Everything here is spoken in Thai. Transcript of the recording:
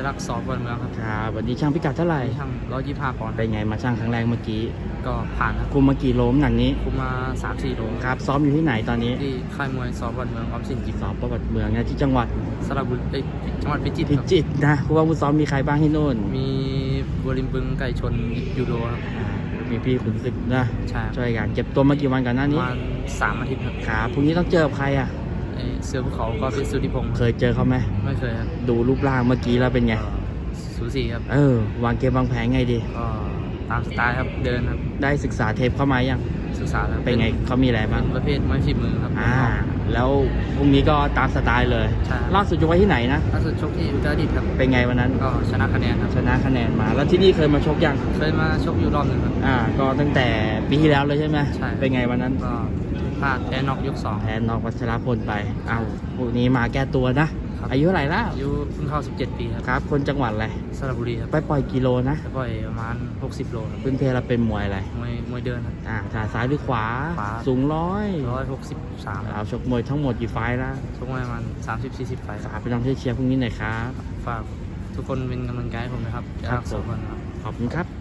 ยรักษ์สอบวันเมืองครับครับวันนี้ช่างพิกัดเท่าไหร่ช่างร้อยยี่ห้าปอนด์เป็นไงมาช่างครั้งแรกเมื่อกี้ ก็ผ่านครับคุมมากี่โลมหนักนี้คุมมาสามสี่โลครับซ้อมอยู่ที่ไหนตอนนี้ที่ค่ายมวยสอบวันเมืองออมสินจิมสอบประวัติเมืองนะที่จังหวัดสระบุรีเอ้ยจังหวัดพิจิตรพิครับจิตรนะครูว่าผู้ซ้อมมีใครบ้างที่นู่น มีบัวริมบึงไก่ชนยูโดครับอ่ามีพี่ขุนศึกนะใช่ครับช่วยกันเก็บตัวมากี่วันก่อนหน้าประนี้มาณสามอาทิตย์ครับครับพรุ่งนี้ต้องเจอกับใครอะไอ้ เสือภูเขาก็เป็นสุธิพงศ์เคยเจอเขาไหมไม่เคยครับดูรูปร่างเมื่อกี้แล้วเป็นไงก็สูสีครับเออวางเกมวางแผนไงดีก็ตามสไตล์ครับเดินครับได้ศึกษาเทปเข้ามายังศึกษาแล้วเป็นไงเขามีอะไรบ้างประเภทไม้ฝีมือครับอ่าแล้วพรุ่งนี้ก็ตามสไตล์เลยใช่ครับล่าสุดจะไว้ที่ไหนนะล่าสุดชกที่อุตรดิตถ์ครับเป็นไงวันนั้นก็ชนะคะแนนครับชนะคะแนนมา แล้วที่นี่เคยมาชกยังเคยมาชกอยู่รอบหนึ่งครับอ่าก็ตั้งแต่ปีที่แล้วเลยใช่ไหมใช่เป็นไงวันนั้นก็ พลาดแพ้นอกยกสอง แพ้นอกวัชรพลไป เอาพวกนี้มาแก้ตัวนะ ครับ อายุเท่าไหร่แล้วอายุเพิ่งเข้า 17 ปีครับครับ คนจังหวัดอะไร สระบุรีครับไปปล่อยกิโลนะ แล้วก็ประมาณ 60 โลครับพื้นเพเราเป็นมวยอะไร มวยมวยเดินครับ อ่าขาซ้ายหรือขวา ขวา สูงร้อย163คเรารับชกมวยทั้งหมดกี่ไฟล์แล้วชกมาประมาณ 30-40 ไฟล์คฝารักบไปน้องช่วยเชียร์พรุ่งนี้หน่อยครับ ฝากทุกคนเป็นกำลังใจให้ผมนะครับครับสองคนครับ ขอบคุณครับ